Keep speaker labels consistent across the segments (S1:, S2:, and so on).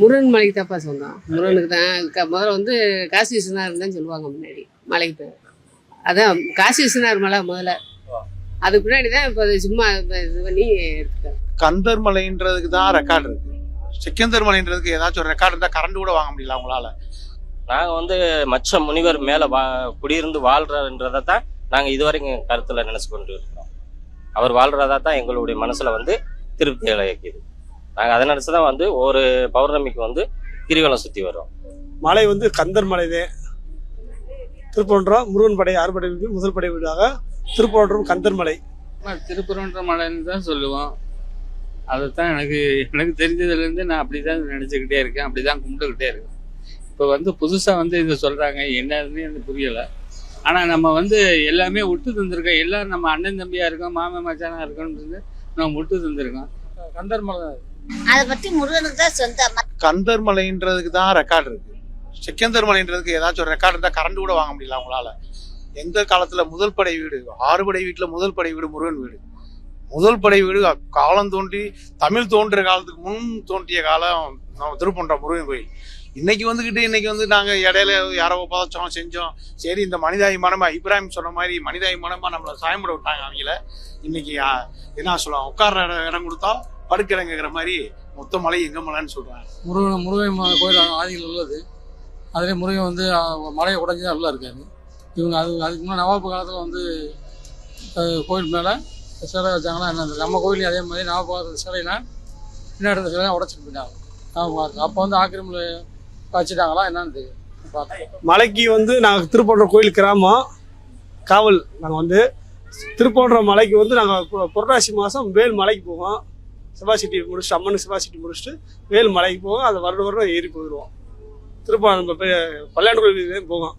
S1: முருகன் மலைக்கு தான்ப்பா சொந்தம் முருகனுக்கு தான் முதல்ல வந்து காசி விஸ்வநாதர் தான் சொல்லுவாங்க முன்னாடி மலைக்கு பேர். அதான் காசி விஸ்வநாதர் மலை முதல்ல. அதுக்கு பின்னாடி தான் இப்போ சும்மா இது பண்ணி எடுத்துட்டாங்க.
S2: கந்தர் மலைன்றதுக்கு தான் ரெக்கார்டு இருக்கு. சிக்கந்தர் மலைன்றதுக்கு ஏதாச்சும் ஒரு ரெக்கார்டு இருந்தால் கரண்ட் கூட வாங்க முடியல அவங்களால.
S3: நாங்கள் வந்து மற்ற முனிவர் மேலே வா குடியிருந்து வாழ்றாருன்றதை தான் நாங்கள் இதுவரைக்கும் கருத்தில் நினச்சி கொண்டு இருக்கிறோம். அவர் வாழ்றதா தான் எங்களுடைய மனசில் வந்து திருப்தி இழக்குது நாங்கள் அதை நினச்சி தான் வந்து ஒரு பௌர்ணமிக்கு வந்து கிரிவலம் சுற்றி வரோம்
S4: மலை வந்து கந்தர் மலைதே. திருப்பொன்றம் முருகன் படை அறுபடை வீடு முதல் படை வீடாக திருப்பொன்றம் கந்தர் மலை.
S5: திருப்பரன்ற மலைன்னு தான் சொல்லுவோம். அதைத்தான் எனக்கு எனக்கு தெரிஞ்சதுலேருந்து நான் அப்படி தான் நினச்சிக்கிட்டே இருக்கேன். அப்படி தான் கும்பிட்டுக்கிட்டே இருக்கேன். இப்போ வந்து புதுசாக வந்து இதை சொல்கிறாங்க என்னதுன்னு எனக்கு புரியலை. ஆனால் நம்ம வந்து எல்லாமே விட்டு தந்திருக்கோம். எல்லாரும் நம்ம அண்ணன் தம்பியாக இருக்கோம் மாமன் மச்சானா இருக்கோம்னு நம்ம விட்டு தந்திருக்கோம். கந்தர் மலை தான்
S6: அதை பத்தி முருகனுக்கு தான் சொந்தம்
S2: கந்தர் மலைன்றதுக்கு தான் ரெக்கார்டு இருக்கு. செக்கந்தர் மலைன்றதுக்கு ஏதாச்சும் ஒரு ரெக்கார்டு இருந்தால் கரண்ட் கூட வாங்க முடியல அவங்களால. எந்த காலத்துல முதல் படை வீடு ஆறு படை வீட்டுல முதல் படை வீடு முருகன் வீடு. முதல் படை வீடு காலம் தோன்றி தமிழ் தோன்றிய காலத்துக்கு முன் தோன்றிய காலம் நம்ம திருப்பன்ற முருகன் கோயில். இன்னைக்கு வந்துகிட்டு இன்னைக்கு வந்து நாங்க இடையில யாரோ பதச்சோம் செஞ்சோம். சரி இந்த மனிதாபிமானமா இப்ராஹிம் சொன்ன மாதிரி மனிதாபிமானமா நம்மளை சாயம்பட விட்டாங்க அவங்கள. இன்னைக்கு என்ன சொல்லலாம் உட்கார்ற இடம் இடம் கொடுத்தா படுக்கிறங்கிற மாதிரி மொத்த மலை எங்க மலைன்னு சொல்றாங்க.
S7: முருகன் முருகன் ம- கோயில் ஆதியில் உள்ளது. அதிலே முருகன் வந்து மலையை உடஞ்சி தான் உள்ள இருக்காரு. இவங்க அது அதுக்கு முன்னாடி நவாப்பு காலத்தில் வந்து கோயில் மேலே சிலை வச்சாங்கன்னா என்ன. நம்ம கோயிலையும் அதே மாதிரி நவாப்பு காலத்து சிலையெல்லாம் பின்னாடி இருந்த சிலையெல்லாம் உடச்சிட்டு போயிட்டாங்க. நவாப்பு காலத்தில். அப்போ வந்து ஆக்கிரமில் வச்சுட்டாங்களா என்னன்னு தெரியும்
S4: மலைக்கு வந்து நாங்கள் திருப்பொன்றம் கோயில் கிராமம் காவல் நாங்கள் வந்து திருப்பொன்றம் மலைக்கு வந்து நாங்கள் புரட்டாசி மாதம் வேல் மலைக்கு போவோம். சிவாசிட்டி முடிச்சுட்டு அம்மனுக்கு சிவாசிட்டி முடிச்சுட்டு வேல் மலைக்கு போவோம். அதை வருடம் வருடம் ஏறி போயிடுவோம் திருப்ப பல்லாண்டு கோயில் போவோம்.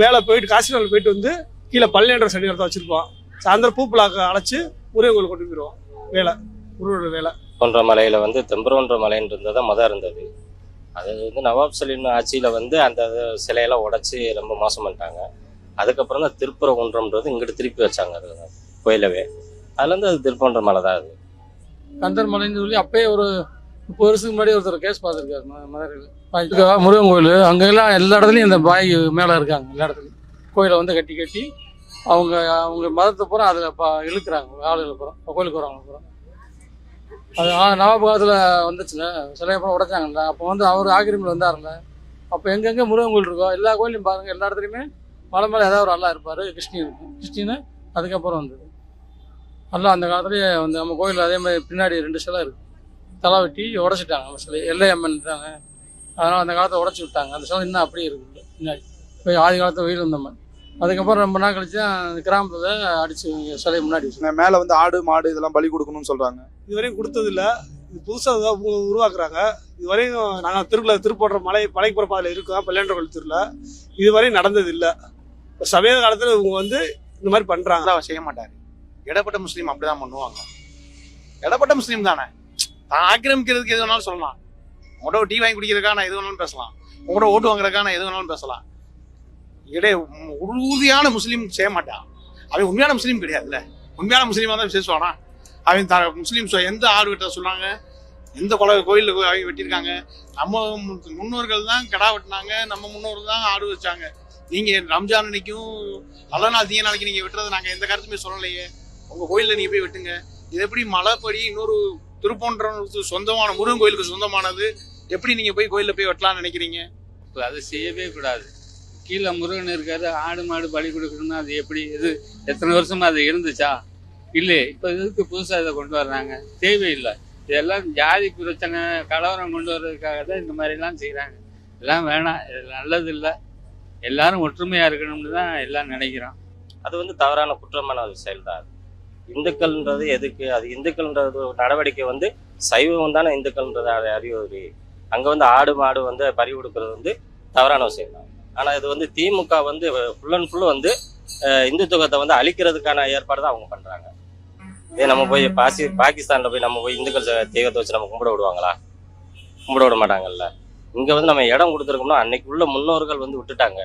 S4: மேலே போயிட்டு காசிநாள் போயிட்டு வந்து கீழே பல்லாண்டர் சனி வரத்தை வச்சுருப்போம். சாயந்தரம் பூப்பிளாக்க அழைச்சி முருகன் கோயில் கொண்டு போயிடுவோம் வேலை முருகனோட வேலை.
S3: போன்ற மலையில் வந்து தெம்பரோன்ற மலைன்னு இருந்தது மொதல் இருந்தது. அது வந்து நவாப் சலீம் ஆட்சியில் வந்து அந்த சிலையெல்லாம் உடைச்சி ரொம்ப மோசம் பண்ணிட்டாங்க. அதுக்கப்புறம் தான் திருப்புற ஒன்றம்ன்றது இங்கிட்டு திருப்பி வச்சாங்க அது கோயிலவே. அதுலேருந்து அது திருப்பன்ற மலை தான் அது.
S7: கந்தர் மலைன்னு சொல்லி அப்பயே ஒரு முப்பது வருஷத்துக்கு முன்னாடி ஒருத்தர் கேஸ் பார்த்துருக்காரு மதுரையில். முருகன் கோயில். அங்கெல்லாம் எல்லா இடத்துலையும் இந்த பாய் மேலே இருக்காங்க எல்லா இடத்துலையும். கோயிலை வந்து கட்டி கட்டி அவங்க அவங்க மதத்தை பூரா அதில் ப இழுக்கிறாங்க ஆளுகளை பூரா. கோயிலுக்கு வரவங்க பூரா. அது நவாப் காலத்தில் வந்துச்சுல. சிலையை பூரா உடைச்சாங்கல்ல. அப்போ வந்து அவர் ஆக்கிரமில் வந்தார்ல அப்போ எங்கெங்கே முருகன் கோயில் இருக்கோ எல்லா கோயிலையும் பாருங்கள் எல்லா இடத்துலையுமே மலை மேலே ஏதாவது ஒரு அல்லா இருப்பார் கிருஷ்ணி இருக்கும் கிருஷ்ணின்னு அதுக்கப்புறம் வந்தது. அல்லா அந்த காலத்துலேயே வந்து நம்ம கோயில் அதே மாதிரி பின்னாடி ரெண்டு சிலை இருக்கு. தலை வெட்டி உடச்சிட்டாங்க அந்த சிலை எல்லையம்மன் தாங்க அதனால் அந்த காலத்தை உடச்சி விட்டாங்க. அந்த சிலை இன்னும் அப்படியே இருக்கு பின்னாடி. போய் ஆதி காலத்து வெயில் வந்தம்மன் அதுக்கப்புறம் ரொம்ப நாள் கழிச்சு தான் அந்த கிராமத்தில் அடிச்சு சிலை முன்னாடி
S8: மேல வந்து ஆடு மாடு இதெல்லாம் பலி கொடுக்கணும்னு சொல்றாங்க.
S4: இதுவரையும் கொடுத்ததில்ல. இது புதுசாக உருவாக்குறாங்க. இதுவரையும் நாங்கள் திருக்குள்ள திருப்போன்ற மலை மலைக்கு போகிற பாதையில் இருக்கோம். பல்லாண்டு கோயில் திருல இதுவரையும் நடந்தது இல்லை சமீப காலத்தில் இவங்க வந்து இந்த மாதிரி பண்ணுறாங்க
S2: செய்ய மாட்டாரு. இடப்பட்ட முஸ்லீம் அப்படிதான் பண்ணுவாங்க. இடப்பட்ட முஸ்லீம் தானே? தான் ஆக்கிரமிக்கிறதுக்கு எது வேணாலும் சொல்லலாம். உங்களோட டீ வாங்கி குடிக்கிறதுக்காக நான் எது வேணாலும் பேசலாம். உங்களோட ஓட்டு வாங்குறதுக்காக நான் எது வேணாலும் பேசலாம். இடை உறுதியான முஸ்லீம் செய்ய மாட்டான். அவன் உண்மையான முஸ்லீம் கிடையாதுல்ல. உண்மையான முஸ்லீமாக தான் பேசுவானா? அவன் த முஸ்லீம் எந்த ஆடு வெட்ட சொன்னாங்க? எந்த கொலை கோயிலில் அவங்க வெட்டியிருக்காங்க நம்ம முன்னோர்கள் தான் கிடா வெட்டினாங்க. நம்ம முன்னோர்கள் தான் ஆடு வச்சாங்க. நீங்கள் ரம்ஜான் அன்னைக்கும் நல்ல நாள் தீய நாளைக்கு நீங்கள் வெட்டுறது நாங்கள் எந்த கருத்துமே சொல்லலையே. உங்க கோயில்ல நீங்க போய் வெட்டுங்க. இது எப்படி மலைப்படி இன்னொரு திருப்போன்றவனுக்கு சொந்தமான முருகன் கோயிலுக்கு சொந்தமானது? எப்படி நீங்க போய் கோயில்ல போய் வெட்டலாம்னு நினைக்கிறீங்க?
S5: இப்போ அதை செய்யவே கூடாது. கீழே முருகன் இருக்காரு ஆடு மாடு பலி கொடுக்கணும்னா அது எப்படி இது எத்தனை வருஷமா அது இருந்துச்சா? இல்லை இப்போ இதுக்கு புதுசாக இதை கொண்டு வர்றாங்க? தேவையில்லை. இதெல்லாம் ஜாதி பிரச்சனை கலவரம் கொண்டு வர்றதுக்காக தான் இந்த மாதிரிலாம் செய்கிறாங்க எல்லாம் வேணாம் இது நல்லது இல்லை எல்லாரும் ஒற்றுமையாக இருக்கணும்னு தான் எல்லாம் நினைக்கிறோம்.
S3: அது வந்து தவறான குற்றமான ஒரு செயல் தான் அது. இந்துக்கள்ன்றது எதுக்கு? அது இந்துக்கள்ன்றது ஒரு நடவடிக்கை வந்து சைவம் தானே இந்துக்கள்ன்றது அது அறிவுரி. அங்கே வந்து ஆடு மாடு வந்து பறி கொடுக்கறது வந்து தவறான விஷயம். தான் ஆனால் இது வந்து திமுக வந்து ஃபுல் அண்ட் ஃபுல் வந்து இந்துத்துவத்தை வந்து அழிக்கிறதுக்கான ஏற்பாடு தான் அவங்க பண்ணுறாங்க இதே நம்ம போய் பாசி பாகிஸ்தானில் போய் நம்ம போய் இந்துக்கள் தெய்வத்தை வச்சு நம்ம கும்பிட விடுவாங்களா? கும்பிட விட மாட்டாங்கல்ல. இங்கே வந்து நம்ம இடம் கொடுத்துருக்கோம்னா அன்னைக்கு உள்ள முன்னோர்கள் வந்து விட்டுட்டாங்க.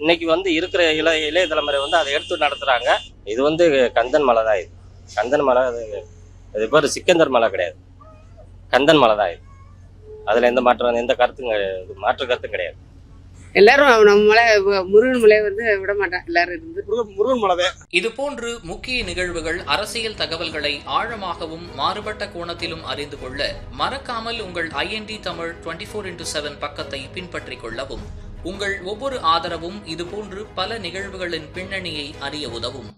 S3: இன்னைக்கு வந்து இருக்கிற இளைய இளைய தலைமுறை வந்து அதை எடுத்து நடத்துகிறாங்க இது வந்து கந்தன் மலை தான் இது. கந்தன் மலை அது இது பேர் சிக்கந்தர் மலை கிடையாது. கந்தன் மலை தான் இது. அதுல எந்த மாற்றம் எந்த கருத்தும் கிடையாது மாற்று கருத்தும் கிடையாது.
S1: எல்லாரும் நம்ம மலை முருகன் மலை வந்து விட மாட்டான் எல்லாரும் இருந்து.
S4: முருகன் மலை தான்.
S9: இதுபோன்று முக்கிய நிகழ்வுகள் அரசியல் தகவல்களை ஆழமாகவும் மாறுபட்ட கோணத்திலும் அறிந்து கொள்ள மறக்காமல் உங்கள் IND Tamil twenty four into seven பக்கத்தை பின்பற்றிக் கொள்ளவும் உங்கள் ஒவ்வொரு ஆதரவும் இதுபோன்று பல நிகழ்வுகளின் பின்னணியை அறிய உதவும்.